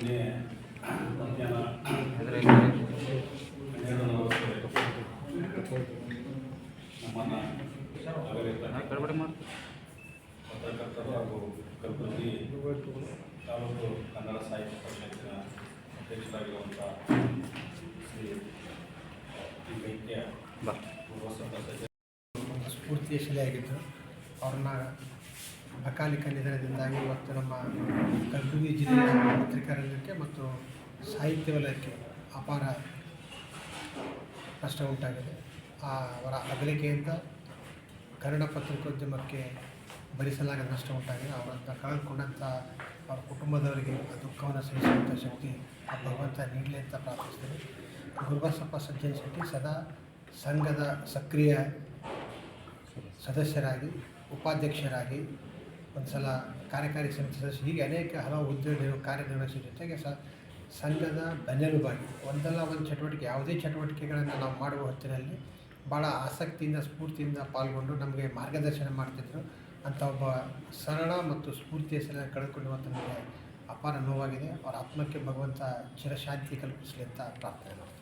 ನಿನ್ನೆ ಮಧ್ಯಾಹ್ನ ಹನ್ನೆರಡು ನಲವತ್ತಕ್ಕೆ ನಮ್ಮನ್ನು ಅಗಲಿದ ಪತ್ರಕರ್ತರು ಹಾಗೂ ಕಲಬುರಗಿ ತಾಲೂಕು ಕನ್ನಡ ಸಾಹಿತ್ಯ ಪರಿಷತ್ತಿನ ಅಧ್ಯಕ್ಷರಾಗಿರುವಂಥ ಶ್ರೀ ಟಿ ವೈದ್ಯ ಪೂರ್ವ ಸದಸ್ಯ ಸ್ಫೂರ್ತಿಯ ಶಿಲೆಯಾಗಿದ್ದು ಅವ್ರನ್ನ ಅಕಾಲಿಕ ನಿಧನದಿಂದಾಗಿ ಇವತ್ತು ನಮ್ಮ ಕಲಬುರಗಿ ಜಿಲ್ಲೆಯ ಪತ್ರಿಕಾ ಮತ್ತು ಸಾಹಿತ್ಯ ವಲಯಕ್ಕೆ ಅಪಾರ ನಷ್ಟ ಉಂಟಾಗಿದೆ. ಆ ಅವರ ಅಗಲಿಕೆಯಿಂದ ಕನ್ನಡ ಪತ್ರಿಕೋದ್ಯಮಕ್ಕೆ ಭರಿಸಲಾಗದ ನಷ್ಟ ಉಂಟಾಗಿದೆ. ಅವರನ್ನು ಕಳೆದುಕೊಂಡಂಥ ಅವರ ಕುಟುಂಬದವರಿಗೆ ಆ ದುಃಖವನ್ನು ಸಹಿಸುವಂಥ ಶಕ್ತಿ ಆ ಭಗವಂತ ನೀಡಲಿ ಅಂತ ಪ್ರಾರ್ಥಿಸ್ತೇವೆ ಗುರುಬಸಪ್ಪ ಸಜ್ಜನ್ ಶೆಟ್ಟಿ ಸದಾ ಸಂಘದ ಸಕ್ರಿಯ ಸದಸ್ಯರಾಗಿ, ಉಪಾಧ್ಯಕ್ಷರಾಗಿ ಒಂದು ಸಲ ಕಾರ್ಯಕಾರಿ ಸಮಿತಿ ಸದಸ್ಯ ಹೀಗೆ ಅನೇಕ ಹಲವು ನಿರ್ವ- ಕಾರ್ಯನಿರ್ವಹಿಸಿದ. ಜೊತೆಗೆ ಸ, ಸಂಘದ ಬೆನ್ನೆಲುಬಾಗಿ, ಒಂದಲ್ಲ ಒಂದು ಚಟುವಟಿಕೆ, ಯಾವುದೇ ಚಟುವಟಿಕೆಗಳನ್ನು ನಾವು ಮಾಡುವ ಹೊತ್ತಿನಲ್ಲಿ ಭಾಳ ಆಸಕ್ತಿಯಿಂದ, ಸ್ಫೂರ್ತಿಯಿಂದ ಪಾಲ್ಗೊಂಡು ನಮಗೆ ಮಾರ್ಗದರ್ಶನ ಮಾಡ್ತಿದ್ರು. ಅಂಥ ಒಬ್ಬ ಸರಳ ಮತ್ತು ಸ್ಫೂರ್ತಿ ಹೆಸರನ್ನು ಕಳೆದುಕೊಳ್ಳುವಂಥ ನಮಗೆ ಅಪಾರ ನೋವಾಗಿದೆ. ಅವರ ಆತ್ಮಕ್ಕೆ ಭಗವಂತ ಚಿರಶಾಂತಿ ಕಲ್ಪಿಸಲಿ ಅಂತ ಪ್ರಾರ್ಥನೆ ಮಾಡ್ತೀನಿ.